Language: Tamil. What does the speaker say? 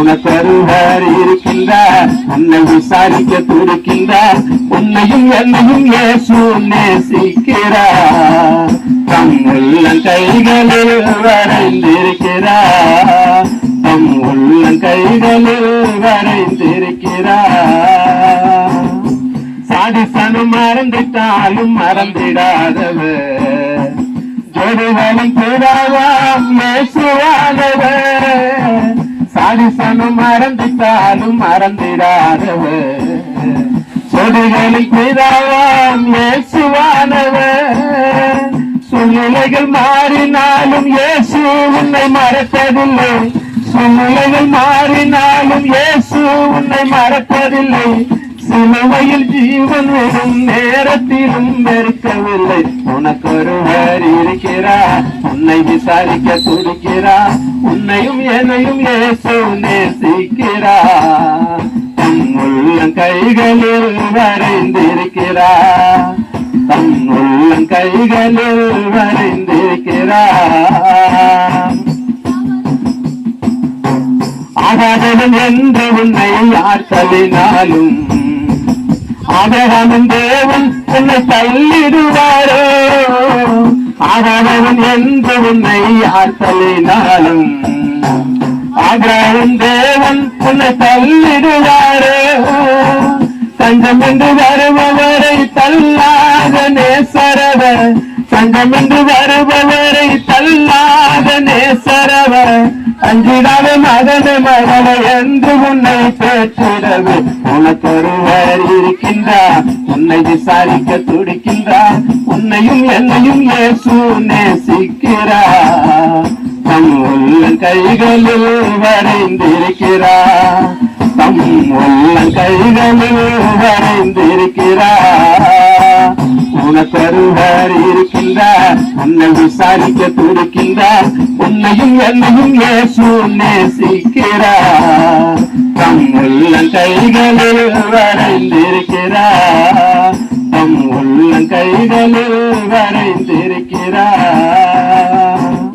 உனக்கருவர் இருக்கின்றார். உன்னை விசாரிக்க துடிக்கின்றார். உன்னையும் என்னையும் ஏசு நேசிக்கிறார். தம் உள்ள கைகளில் வரைந்திருக்கிறார். தம் உள்ள கைகளில் வரைந்திருக்கிறார். சாதிசனும் மறந்துட்டாலும் மறந்திடாதவர். ஜோடிகளும் கூடாவாம் இயேசுவானவர் சாதிசனும் மறந்துட்டாலும் மறந்திடாதவர் ஜோடிகளில் பிதாவாம் இயேசுவானவர். சூழ்நிலைகள் மாறினாலும் இயேசு உன்னை மறப்பதில்லை சூழ்நிலைகள் மாறினாலும் இயேசு உன்னை மறப்பதில்லை சிலுவையில் ஜீவன் விடும் நேரத்திலும் வெறுக்கவில்லை. உனக்கு ஒருவர் இருக்கிறார். உன்னை விசாரிக்க துடிக்கிறா உன்னையும் என்னையும் இயேசு நேசிக்கிறா. தம் கைகளில் வரைந்திருக்கிறா. தம் கைகளில் வரைந்திருக்கிறா. ஆகாதவன் என்று உன்னை யார் தள்ளினாலும் ஆகாதவன் தேவன் உன்னை தள்ளிடுவாரோ? ஆகாதவன் என்று உன்னை ஆற்றலினாலும் ஆகாதன் தேவன் உன்னை தள்ளிடுவாரே. தஞ்சம் என்று வருபவரை தள்ளாத நேசரவர் தங்கம் என்று வருபவரை அஞ்சிடாத மகன மகளை என்று உன்னை பெற்றிடவே. உனக்கொருவர் இருக்கின்றார் உன்னை விசாரிக்க துடிக்கின்றார் உன்னையும் என்னையும் ஏசு நேசிக்கிறார். தம் உள்ள கைகளில் வரைந்திருக்கிறார். தம் உள்ள கைகளில் வரைந்திருக்கிறார். குணத்தருவர் இருக்கின்றார். உன்னை விசாரிக்க துடிக்கின்றார். உன்னையும் என்னையும் ஏசு நேசிக்கிறார். தம் உள்ள கைகளில் வரைந்திருக்கிறார். தம் உள்ள வரைந்திருக்கிறார்.